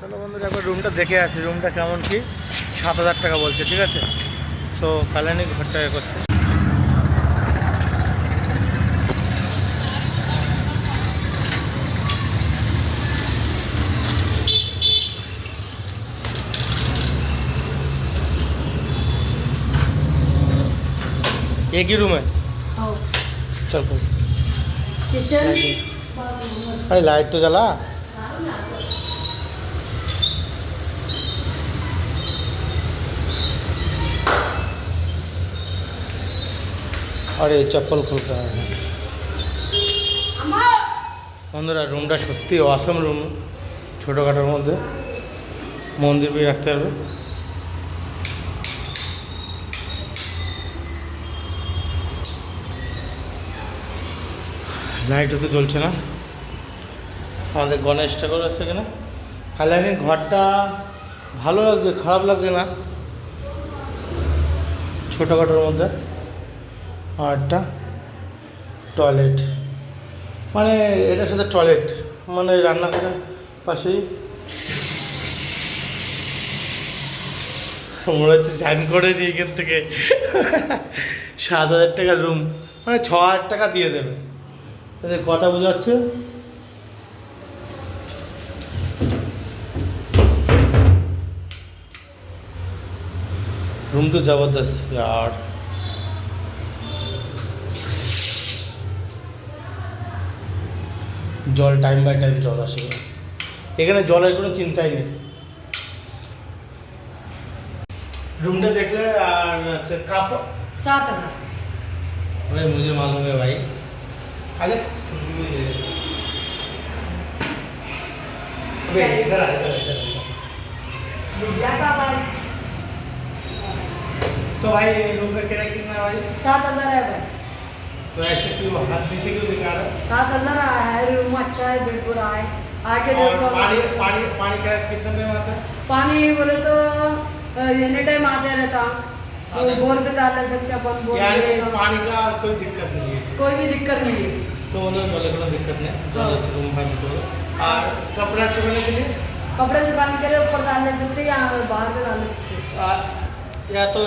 চলো বন্ধুরা একবার রুমটা দেখে আসি রুমটা কেমন কি সাত হাজার টাকা বলছে ঠিক আছে তো ফেলানি ঘরটা এ করছে एक ही रूम है चल कोई किचन अरे लाइट तो जला अरे चप्पल खुल रहा है বন্ধুরা রুমটা সত্যি অসম রুম ছোটোখাটোর মধ্যে মন্দির বই রাখতে হবে লাইটও তো জ্বলছে না আমাদের গণেশ ঠাকুর আছে এখানে হালানি ঘরটা ভালো লাগছে খারাপ লাগছে না ছোটোখাটোর মধ্যে আর একটা টয়লেট মানে এটার সাথে টয়লেট মানে রান্নাঘরের পাশেই। মনে হচ্ছে চান করে নিয়ে এখান থেকে। সাত হাজার টাকা রুম মানে ছ হাজার টাকা দিয়ে দেবে। এদের কথা বোঝা যাচ্ছে। রুম তো জবরদস্ত, আর जल टाइम বাই टाइम जल आसने जलर को কোনো চিন্তাই নেই। रूमडे देख ले और काप सात हज़ार अरे मुझे मालूम है भाई अरे तो भाई रूम का किराया कितना है भाई सात हज़ार है भाई तो ऐसे क्यों? हाथ नीचे क्यों दिखा रहा है? सात हज़ार है रूम अच्छा है बेड पूरा है आके देखो। पानी पानी पानी का कितना में आता है? पानी बोले तो एनी टाइम आते रहता। तो बोर पे डाल सकते अपन बोर यानी पानी का कोई दिक्कत नहीं है। कोई भी दिक्कत नहीं है। तो उन्होंने जले কোনো दिक्कत नहीं जल अच्छे रूम भाई तो और कपड़ा सुखाने के लिए? कपड़े सुखाने के लिए ऊपर डाल सकते हैं या बाहर पे डाल सकते हैं। या तो